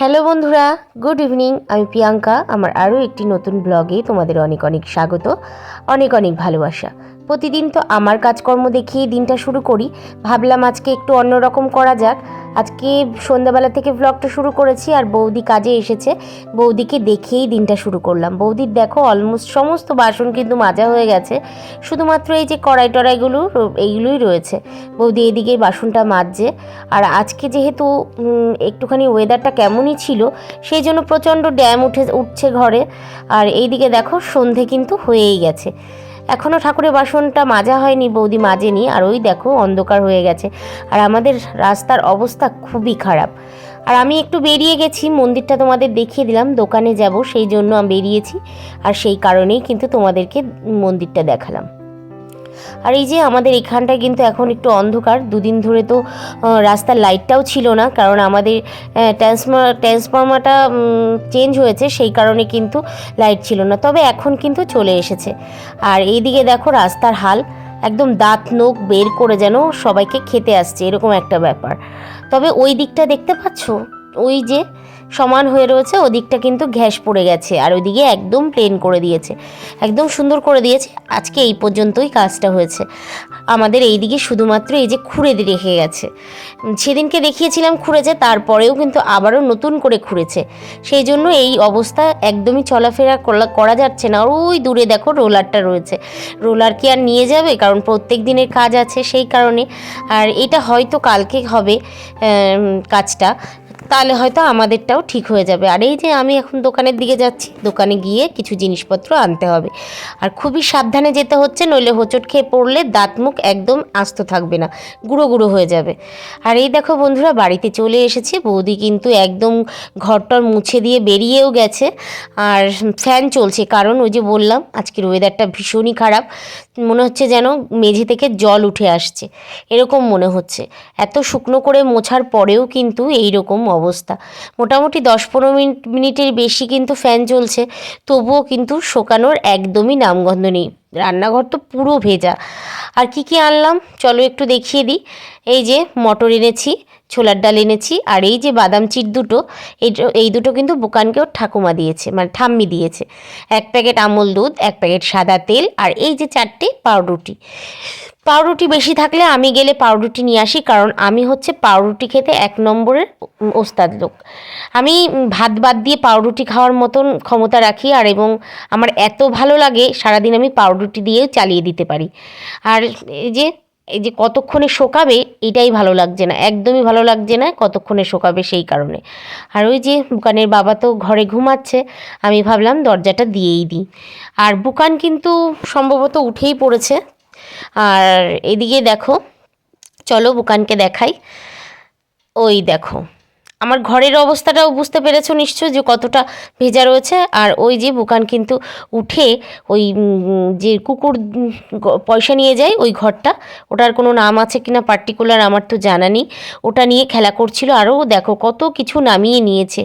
Hello বন্ধুরা, good evening. আমি প্রিয়াঙ্কা। আমার আরও একটি নতুন ব্লগে তোমাদের অনেক অনেক স্বাগত, অনেক অনেক ভালোবাসা। প্রতিদিন তো আমার কাজকর্ম দেখিয়ে দিনটা শুরু করি। ভাবলাম আজকে একটু অন্যরকম করা যাক। আজকে সন্ধ্যাবেলা থেকে ব্লগটা শুরু করেছি আর বৌদি কাজে এসেছে। বৌদিকে দেখেই দিনটা শুরু করলাম। বৌদির দেখো অলমোস্ট সমস্ত বাসন কিন্তু মাজা হয়ে গেছে। শুধুমাত্র এই যে কড়াই টড়াইগুলো এইগুলোই রয়েছে। বৌদি এদিকে বাসনটা মাজছে। আর আজকে যেহেতু একটুখানি ওয়েদারটা কেমনই ছিল, সেই জন্য প্রচণ্ড ড্যাম উঠে, উঠছে ঘরে। আর এইদিকে দেখো, সন্ধে কিন্তু হয়েই গেছে। এখনও ঠাকুরের বাসনটা মাজা হয়নি, বৌদি মাজেনি, আর ওই দেখো অন্ধকার হয়ে গেছে। আর আমাদের রাস্তার অবস্থা খুবই খারাপ। আর আমি একটু বেরিয়ে গেছি, মন্দিরটা তোমাদের দেখিয়ে দিলাম, দোকানে যাব, সেই জন্য আমি বেরিয়েছি। আর সেই কারণেই কিন্তু তোমাদেরকে মন্দিরটা দেখালাম। আর এই যে আমাদের এখানটায় কিন্তু এখন একটু অন্ধকার, দুদিন ধরে তো রাস্তার লাইটটাও ছিল না, কারণ আমাদের ট্রান্সফার ট্রান্সফর্মারটা চেঞ্জ হয়েছে, সেই কারণে কিন্তু লাইট ছিল না, তবে এখন কিন্তু চলে এসেছে। আর এইদিকে দেখো রাস্তার হাল, একদম দাঁত নোখ বের করে যেন সবাইকে খেতে আসছে, এরকম একটা ব্যাপার। তবে ওই দিকটা দেখতে পাচ্ছ? ওই যে সমান হয়ে রয়েছে, ওদিকটা কিন্তু ঘ্যাস পড়ে গেছে আর ওইদিকে একদম প্লেন করে দিয়েছে, একদম সুন্দর করে দিয়েছে। আজকে এই পর্যন্তই কাজটা হয়েছে। আমাদের এই দিকে শুধুমাত্র এই যে খুঁড়ে রেখে গেছে। সেদিনকে দেখিয়েছিলাম খুঁড়েছে তারপরেও কিন্তু আবারও নতুন করে খুঁড়েছে। সেই জন্য এই অবস্থা একদমই চলাফেরা করা- করা যাচ্ছে না। আর ওই দূরে দেখো রোলারটা রয়েছে। রোলার কি আর নিয়ে যাবে? কারণ প্রত্যেক দিনের কাজ আছে সেই কারণে। আর এটা হয়তো কালকে হবে কাজটা। তাহলে হয়তো আমাদেরটাও ঠিক হয়ে যাবে। আর এই যে আমি এখন দোকানের দিকে যাচ্ছি, দোকানে গিয়ে কিছু জিনিসপত্র আনতে হবে। আর খুবই সাবধানে যেতে হচ্ছে, নইলে হোঁচট খেয়ে পড়লে দাঁত মুখ একদম আস্ত থাকবে না, গুঁড়ো গুঁড়ো হয়ে যাবে। আর এই দেখো বন্ধুরা, বাড়িতে চলে এসেছে, বৌদি কিন্তু একদম ঘরটর মুছে দিয়ে বেরিয়েও গেছে। আর ফ্যান চলছে, কারণ ওই যে বললাম, আজকের ওয়েদারটা ভীষণই খারাপ। মনে হচ্ছে যেন মেঝে থেকে জল উঠে আসছে, এরকম মনে হচ্ছে। এত শুকনো করে মোছার পরেও কিন্তু এই রকম অবস্থা। মোটামুটি দশ পনেরো মিনিট মিনিটের বেশি কিন্তু ফ্যান চলছে তবুও কিন্তু শোকানোর একদমই নামগন্ধ নেই। রান্নাঘর তো পুরো ভেজা। আর কি কি আনলাম? চলো একটু দেখিয়ে দিই। এই যে মটর এনেছি, ছোলার ডাল এনেছি, আর এই যে বাদাম চিট দুটো, এই এই দুটো কিন্তু বুকানকে ওর ঠাকুমা দিয়েছে মানে ঠাম্মি দিয়েছে। এক প্যাকেট আমুল দুধ, এক প্যাকেট সাদা তেল, আর এই যে চারটে পাউরুটি। পাউরুটি বেশি থাকলে আমি গেলে পাউরুটি নিয়ে আসি, কারণ আমি হচ্ছে পাউরুটি খেতে এক নম্বরের ওস্তাদ লোক। আমি ভাত বাদ দিয়ে পাউরুটি খাওয়ার মতন ক্ষমতা রাখি আর এবং আমার এত ভালো লাগে সারাদিন আমি পাউরুটি দিয়েও চালিয়ে দিতে পারি। আর এই যে এই যে কতক্ষণে শোকাবে এটাই ভালো লাগছে না, একদমই ভালো লাগছে না কতক্ষণে শোকাবে সেই কারণে। আর ওই যে বুকানের বাবা তো ঘরে ঘুমাচ্ছে, আমি ভাবলাম দরজাটা দিয়েই দিই। আর বুকান কিন্তু সম্ভবত উঠেই পড়েছে আর এদিকে দেখো চলো বুকানকে দেখাই। ওই দেখো। আমার ঘরের অবস্থাটাও বুঝতে পেরেছ নিশ্চয় যে কতটা ভেজা রয়েছে। আর ওই যে বুকান কিন্তু উঠে ওই যে কুকুর পয়সা নিয়ে যায় ওই ঘরটা। ওটার কোনো নাম আছে কিনা পার্টিকুলার আমার তো জানা নেই। ওটা নিয়ে খেলা করছিল। আরও দেখো কত কিছু নামিয়ে নিয়েছে।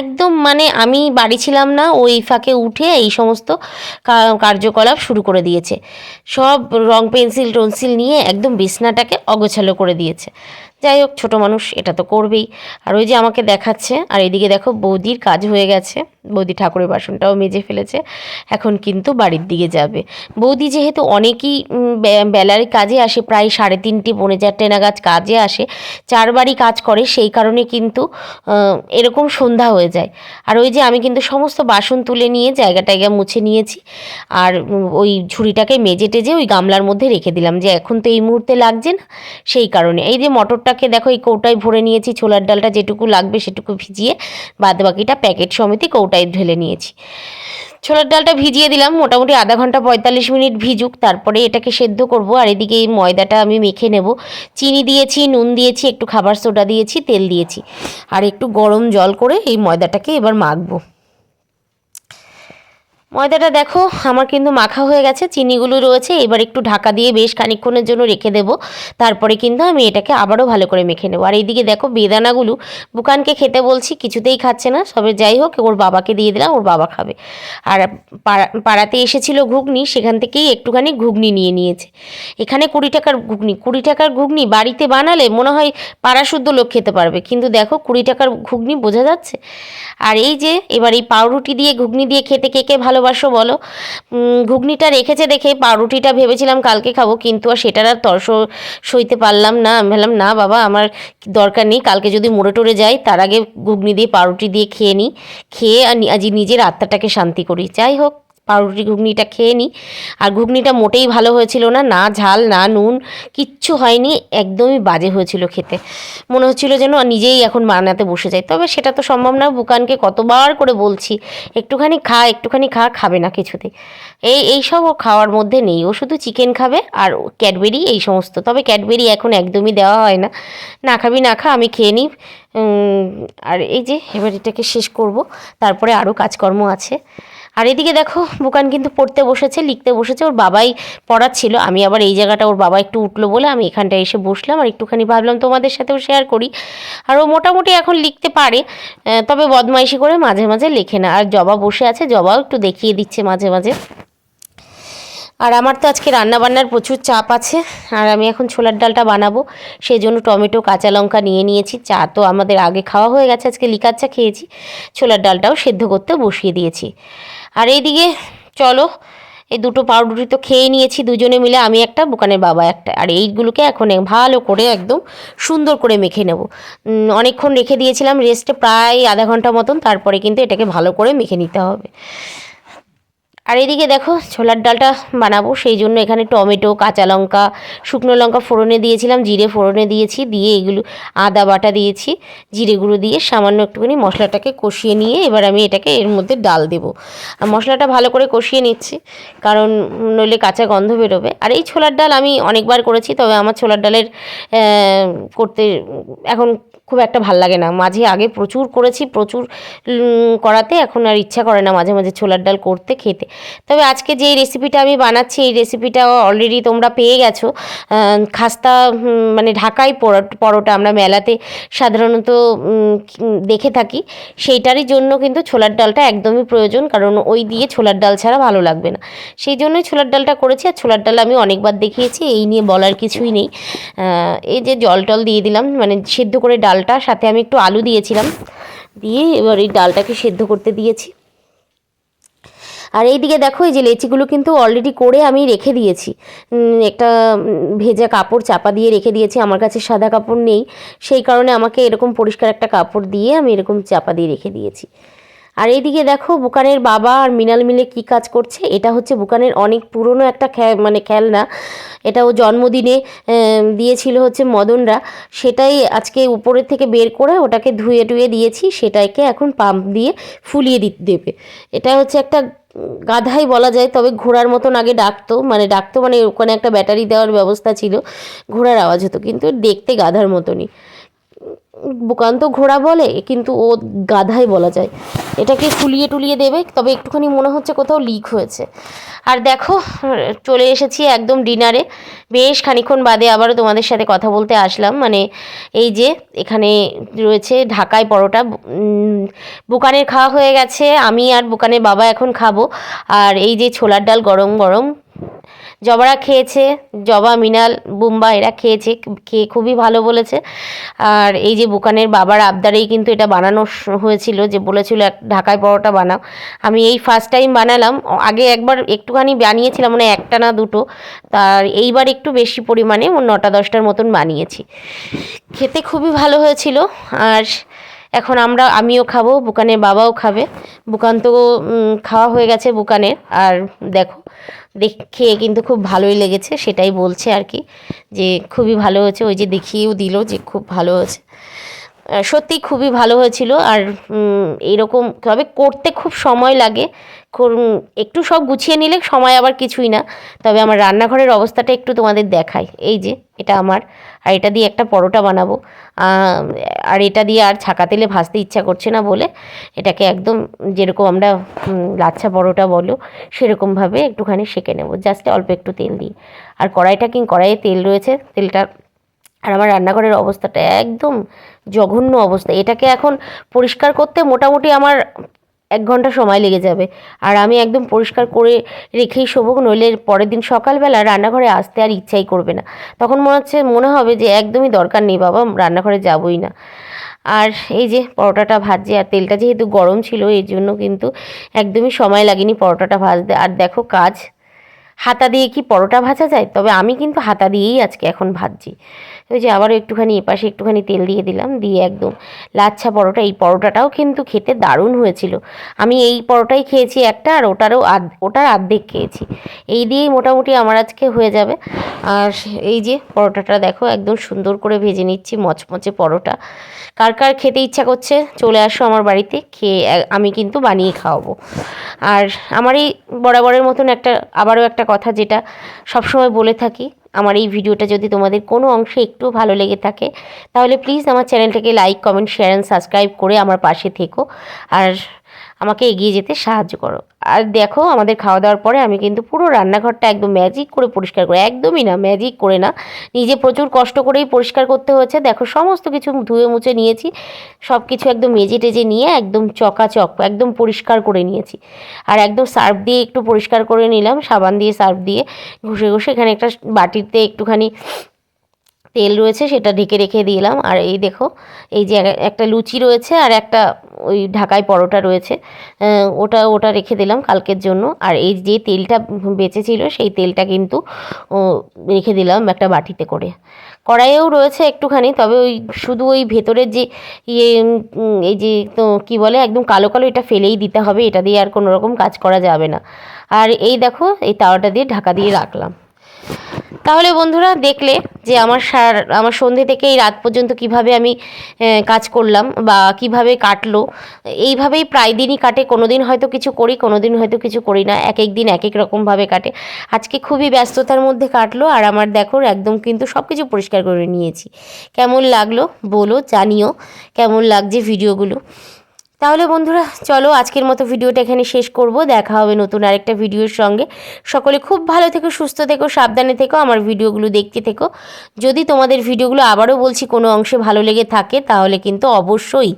একদম মানে আমি বাড়ি ছিলাম না ওই ফাঁকে উঠে এই সমস্ত কার্যকলাপ শুরু করে দিয়েছে। সব রং পেন্সিল টনসিল নিয়ে একদম বিছনাটাকে অগোছালো করে দিয়েছে। যাই হোক, ছোটো মানুষ, এটা তো করবেই। আর ওই যে আমাকে দেখাচ্ছে, আর এদিকে দেখো বৌদির কাজ হয়ে গেছে। বৌদি ঠাকুরের বাসনটাও মেজে ফেলেছে, এখন কিন্তু বাড়ির দিকে যাবে। বৌদি যেহেতু অনেকই বেলার কাজে আসে, প্রায় সাড়ে তিনটে, পৌনে চারটে নাগাদ কাজে আসে চারবারই কাজ করে, সেই কারণে কিন্তু এরকম সন্ধ্যা হয়ে যায়। আর ওই যে আমি কিন্তু সমস্ত বাসন তুলে নিয়ে জায়গা টায়গা মুছে নিয়েছি, আর ওই ঝুড়িটাকে মেজে টেজে ওই গামলার মধ্যে রেখে দিলাম, যে এখন তো এই মুহূর্তে লাগছে না, সেই কারণে। এই যে মটরটাকে দেখো এই কৌটায় ভরে নিয়েছি, ছোলার ডালটা যেটুকু লাগবে সেটুকু ভিজিয়ে বাদ বাকিটা প্যাকেট সমেতই কৌটায় ঢেলে নিয়েছি। ছোলার ডালটা ভিজিয়ে দিলাম, মোটামুটি আধা ঘণ্টা পঁয়তাল্লিশ মিনিট ভিজুক, তারপরে এটাকে সেদ্ধ করব, আর এদিকে এই ময়দাটা আমি মেখে নেব। চিনি দিয়েছি, নুন দিয়েছি, একটু খাবার সোডা দিয়েছি, তেল দিয়েছি, আর একটু গরম জল করে এই ময়দাটাকে এবার মাখবো। ময়দাটা দেখো, আমার কিন্তু মাখা হয়ে গেছে, চিনিগুলো রয়েছে, এবার একটু ঢাকা দিয়ে বেশ খানিকক্ষণের জন্য রেখে দেবো, তারপরে কিন্তু আমি এটাকে আবারও ভালো করে মেখে নেব। আর এইদিকে দেখো বেদানাগুলো, বুকানকে খেতে বলছি, কিছুতেই খাচ্ছে না, সবে যাই হোক, ওর বাবাকে দিয়ে দিলাম, ওর বাবা খাবে। আর পাড়া, পাড়াতে এসেছিল ঘুগনি, সেখান থেকেই একটুখানি ঘুগনি নিয়ে নিয়েছে। এখানে কুড়ি টাকার ঘুগনি, কুড়ি টাকার ঘুগনি বাড়িতে বানালে মনে হয় পাড়া শুদ্ধ লোক খেতে পারবে, কিন্তু দেখো কুড়ি টাকার ঘুগনি বোঝা যাচ্ছে। আর এই যে, এবার এই পাউরুটি দিয়ে ঘুগনি দিয়ে খেতে কে কে ভালোবাসো বলো। ঘুগনিটা রেখেছে দেখে পাউরুটিটা ভেবেছিলাম কালকে খাব, কিন্তু আর সেটার আর তর্স সইতে পারলাম না। আমি ভাবলাম, না বাবা, আমার দরকার নেই, কালকে যদি মোড়ে টোড়ে যাই, তার আগে ঘুগনি দিয়ে পাউরুটি দিয়ে খেয়ে নিই খেয়ে আর আজ নিজের আত্মাটাকে শান্তি করি। যাই হোক পাউরুটি ঘুগনিটা খেয়ে নিই আর ঘুগনিটা মোটেই ভালো হয়েছিল না না ঝাল, না নুন, কিচ্ছু হয়নি, একদমই বাজে হয়েছিল খেতে। মনে হচ্ছিল যেন নিজেই এখন বানাতে বসে যাই। তবে সেটা তো সম্ভব না বুকানকে কতবার করে বলছি, একটুখানি খা একটুখানি খা, খাবে না কিছুতে এই এই সব ও খাওয়ার মধ্যে নেই, ও শুধু চিকেন খাবে আর ক্যাডবেরি, এই সমস্ত। তবে ক্যাডবেরি এখন একদমই দেওয়া হয় না। না খাবি, না খা, আমি খেয়ে নিই আর এই যে, এবার এটাকে শেষ করব। তারপরে আরও কাজকর্ম আছে। আর এদিকে দেখো, বুকান কিন্তু পড়তে বসেছে, লিখতে বসেছে, ওর বাবাই পড়াচ্ছিল। আমি আবার এই জায়গাটা ওর বাবা একটু উঠল বলে আমি এখানটায় এসে বসলাম আর একটুখানি ভাবলাম তোমাদের সাথেও শেয়ার করি। আর ও মোটামুটি এখন লিখতে পারে তবে বদমাইশি করে মাঝে মাঝে লেখে না। আর জবা বসে আছে, জবাও একটু দেখিয়ে দিচ্ছে মাঝে মাঝে। আর আমার তো আজকে রান্নাবান্নার প্রচুর চাপ আছে, আর আমি এখন ছোলার ডালটা বানাবো। সেই জন্য টমেটো, কাঁচা লঙ্কা নিয়ে নিয়েছি, চা তো আমাদের আগে খাওয়া হয়ে গেছে, আজকে লিকার চা খেয়েছি। ছোলার ডালটাও সেদ্ধ করতে বসিয়ে দিয়েছি। আর এইদিকে চলো, এই দুটো পাউরুটি তো খেয়ে নিয়েছি, দুজনে মিলে, আমি একটা, বুকানের বাবা একটা। আর এইগুলোকে এখন ভালো করে একদম সুন্দর করে মেখে নেব। অনেকক্ষণ রেখে দিয়েছিলাম রেস্টে প্রায় আধা ঘণ্টা মতন, তারপরে কিন্তু এটাকে ভালো করে মেখে নিতে হবে। আর এদিকে দেখো ছোলার ডালটা বানাবো, সেই জন্য এখানে টমেটো, কাঁচা লঙ্কা, শুকনো লঙ্কা ফোড়নে দিয়েছিলাম, জিরে ফোড়নে দিয়েছি, দিয়ে এগুলো আদা বাটা দিয়েছি, জিরে গুঁড়ো দিয়ে সামান্য একটুখানি মশলাটাকে কষিয়ে নিয়ে এবার আমি এটাকে এর মধ্যে ডাল দেবো। আর মশলাটা ভালো করে কষিয়ে নিচ্ছি, কারণ নইলে কাঁচা গন্ধ বেরোবে। আর এই ছোলার ডাল আমি অনেকবার করেছি, তবে আমার ছোলার ডালের করতে, এখন খুব একটা ভালো লাগে না। মাঝে আগে প্রচুর করেছি, প্রচুর করাতে, এখন আর ইচ্ছা করে না মাঝে মাঝে ছোলার ডাল করতে, খেতে। তবে আজকে যে রেসিপিটা আমি বানাচ্ছি, এই রেসিপিটা অলরেডি তোমরা পেয়ে গেছো। খাস্তা মানে ঢাকাই পরো- পরোটা আমরা মেলাতে সাধারণত দেখে থাকি। সেইটারই জন্য কিন্তু ছোলার ডালটা একদমই প্রয়োজন, কারণ ওই দিয়ে ছোলার ডাল ছাড়া ভালো লাগবে না। সেই জন্যই ছোলার ডালটা করেছি, আর ছোলার ডাল আমি অনেকবার দেখিয়েছি, এই নিয়ে বলার কিছুই নেই। এই যে জল টল দিয়ে দিলাম মানে সেদ্ধ করে ডালটা সাথে আমি একটু আলু দিয়েছিলাম। দিয়ে এবার এই ডালটাকে সেদ্ধ করতে দিয়েছি। আর এইদিকে দেখো, এই যে লেচিগুলো কিন্তু অলরেডি করে আমি রেখে দিয়েছি। একটা ভেজা কাপড় চাপা দিয়ে রেখে দিয়েছি। আমার কাছে সাদা কাপড় নেই। সেই কারণে আমাকে এরকম পরিষ্কার একটা কাপড় দিয়ে আমি এরকম চাপা দিয়ে রেখে দিয়েছি। আর এইদিকে দেখো, বুকানের বাবা আর মিনাল মিলে কি কাজ করছে? এটা হচ্ছে বুকানের অনেক পুরনো একটা মানে খেলনা। এটা ও জন্মদিনে দিয়েছিল হচ্ছে মদনরা। সেটাই আজকে উপরের থেকে বের করে ওটাকে ধুয়ে টুয়ে দিয়েছি সেটাকে এখন পাম্প দিয়ে ফুলিয়ে দিতে দেবে। এটা হচ্ছে একটা গাধাই বলা যায়, তবে ঘোড়ার মতন আগে ডাকতো। মানে ডাকতো মানে ওখানে একটা ব্যাটারি দেওয়ার ব্যবস্থা ছিল, ঘোড়ার আওয়াজ হতো। কিন্তু দেখতে গাধার মতনই। বুকান তো ঘোড়া বলে, কিন্তু ও গাধাই বলা যায়। এটাকে ফুলিয়ে টুলিয়ে দেবে, তবে একটুখানি মনে হচ্ছে কোথাও লিক হয়েছে। আর দেখো, চলে এসেছি একদম ডিনারে বেশ খানিক্ষণ বাদে আবারও তোমাদের সাথে কথা বলতে আসলাম। মানে এই যে, এখানে রয়েছে ঢাকায় পরোটা। বুকানের খাওয়া হয়ে গেছে। আমি আর বুকানের বাবা এখন খাব। আর এই যে ছোলার ডাল গরম গরম। জবারা খেয়েছে, জবা মিনাল বুম্বা এরা খেয়েছে, খেয়ে খুবই ভালো বলেছে। আর এই যে বুকানের বাবার আবদারেই কিন্তু এটা বানানো হয়েছিল যে বলেছিল, এক ঢাকায় পরোটা বানাও। আমি এই ফার্স্ট টাইম বানালাম। আগে একবার একটুখানি বানিয়েছিলাম মানে একটা না দুটো। তার এইবার একটু বেশি পরিমাণে নটা দশটার মতন বানিয়েছি। খেতে খুবই ভালো হয়েছিল। আর এখন আমরা, আমিও খাব, বুকানের বাবাও খাবে। বুকান তো খাওয়া হয়ে গেছে বুকানের, আর দেখো, দেখ, খেয়ে কিন্তু খুব ভালোই লেগেছে, সেটাই বলছে আর কি, যে খুবই ভালো হয়েছে, ওই যে দেখিয়েও দিল যে খুব ভালো হয়েছে। সত্যি খুবই ভালো হয়েছিল আর এরকম তবে করতে খুব সময় লাগে। একটু সব গুছিয়ে নিলে সময় আবার কিছুই না। তবে আমার রান্নাঘরের অবস্থাটা একটু তোমাদের দেখাই। এই যে, এটা আমার। আর এটা দিয়ে একটা পরোটা বানাবো। আর এটা দিয়ে আর ছাকা তেলে ভাজতে ইচ্ছা করছে না বলে এটাকে একদম যেরকম আমরা লাচ্ছা পরোটা বলো, সেরকমভাবে একটুখানি সেঁকে নেব। জাস্ট অল্প একটু তেল দিয়ে আর কড়াইটা কি, কড়াইয়ে তেল রয়েছে, তেলটা আর আমার রান্নাঘরের অবস্থাটা একদম জঘন্য অবস্থা। এটাকে এখন পরিষ্কার করতে মোটামুটি আমার এক ঘণ্টা সময় লেগে যাবে। আর আমি একদম পরিষ্কার করে রেখেই শোবো, নইলে পরের দিন সকালবেলা রান্নাঘরে আসতে আর ইচ্ছাই করবে না। তখন মনে হচ্ছে, মনে হবে যে একদমই দরকার নেই বাবা, রান্নাঘরে যাবই না। আর এই যে পরোটাটা ভাজছে, আর তেলটা যেহেতু গরম ছিল এই জন্য কিন্তু একদমই সময় লাগেনি পরোটাটা ভাজতে। আর দেখো কাজ, হাতা দিয়ে কি পরোটা ভাজা যায়? তবে আমি কিন্তু হাতা দিয়েই আজকে এখন ভাজছি। ওই যে আবারও একটুখানি এপাশে একটুখানি তেল দিয়ে দিলাম, দিয়ে একদম লাচ্ছা পরোটা, এই পরোটাটাও কিন্তু খেতে দারুণ হয়েছিল। আমি এই পরোটাই খেয়েছি একটা আর ওটারও আধ, ওটার আর্ধেক খেয়েছি। এই দিয়েই মোটামুটি আমার আজকে হয়ে যাবে। আর এই যে পরোটাটা দেখো, একদম সুন্দর করে ভেজে নিচ্ছি মচমচে পরোটা। কার কার খেতে ইচ্ছা করছে, চলে আসো আমার বাড়িতে, খেয়ে আমি কিন্তু বানিয়ে খাওয়াবো। আর আমার এই বরাবরের মতন একটা, আবারও একটা কথা যেটা সবসময় বলে থাকি আমার এই ভিডিওটা যদি তোমাদের কোনো অংশে একটু ভালো লেগে থাকে, তাহলে প্লিজ আমার চ্যানেলটাকে like comment share and subscribe করে আমার পাশে থেকো। আর আমাকে এগিয়ে যেতে সাহায্য করো। আর দেখো, আমাদের খাওয়া দাওয়ার পরে আমি কিন্তু পুরো রান্নাঘরটা একদম ম্যাজিক করে পরিষ্কার করে। একদমই না ম্যাজিক করে না। নিজে প্রচুর কষ্ট করেই পরিষ্কার করতে হয়েছে। দেখো, সমস্ত কিছু ধুয়ে মুছে নিয়েছি। সব কিছু একদম মেজে টেজে নিয়ে একদম চকাচক, একদম পরিষ্কার করে নিয়েছি। আর একদম সার্ফ দিয়ে একটু পরিষ্কার করে নিলাম, সাবান দিয়ে সার্ফ দিয়ে। ঘষে ঘষে এখানে একটা বাটিতে একটুখানি তেল রয়েছে সেটা ঢেকে রেখে দিলাম। আর এই দেখো, এই যে একটা লুচি রয়েছে আর একটা ওই ঢাকায় পরোটা রয়েছে। ওটা ওটা রেখে দিলাম কালকের জন্য। আর এই যে তেলটা বেঁচেছিল সেই তেলটা কিন্তু রেখে দিলাম একটা বাটিতে করে। কড়াইয়েও রয়েছে একটুখানি, তবে ওই শুধু ওই ভেতরের যে ইয়ে এই যে তো কী বলে, একদম কালো কালো এটা ফেলেই দিতে হবে, এটা দিয়ে আর কোনো রকম কাজ করা যাবে না। আর এই দেখো, এই তাওয়াটা দিয়ে ঢাকা দিয়ে রাখলাম। তাহলে বন্ধুরা দেখলে যে আমার সার, আমার সন্ধে থেকে এই রাত পর্যন্ত কীভাবে আমি কাজ করলাম বা কীভাবে কাটলো, এইভাবেই প্রায় দিনই কাটে। কোনো দিন হয়তো কিছু করি কোনো দিন হয়তো কিছু করি না। এক এক দিন এক এক রকমভাবে কাটে। আজকে খুবই ব্যস্ততার মধ্যে কাটলো আর আমার দেখো একদম কিন্তু সব কিছু পরিষ্কার করে নিয়েছি। কেমন লাগল বলো, জানিও। কেমন লাগছে ভিডিওগুলো? তাহলে বন্ধুরা, চলো আজকের মতো ভিডিওটা এখানে শেষ করব। দেখা হবে নতুন আরেকটা ভিডিওর সঙ্গে। সকলে খুব ভালো থেকো, সুস্থ থেকো, সাবধানে থেকো, আমার ভিডিওগুলো দেখতে থেকো। যদি তোমাদের ভিডিওগুলো আবারও বলছি কোনো অংশে ভালো লেগে থাকে, তাহলে কিন্তু অবশ্যই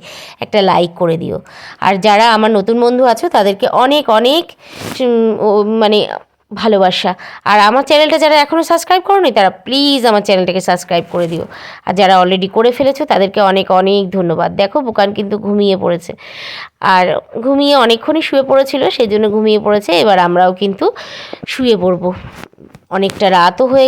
একটা লাইক করে দিও। আর যারা আমার নতুন বন্ধু আছো, তাদেরকে অনেক অনেক মানে ভালোবাসা। আর আমার চ্যানেলটা যারা এখনও সাবস্ক্রাইব করোনি, তারা প্লিজ আমার চ্যানেলটাকে সাবস্ক্রাইব করে দিও। আর যারা অলরেডি করে ফেলেছো, তাদেরকে অনেক অনেক ধন্যবাদ। দেখো, বুকান কিন্তু ঘুমিয়ে পড়েছে। আর ঘুমিয়ে অনেকক্ষণই শুয়ে পড়েছিল, সেই জন্য ঘুমিয়ে পড়েছে। এবার আমরাও কিন্তু শুয়ে পড়ব। অনেকটা রাতও হয়ে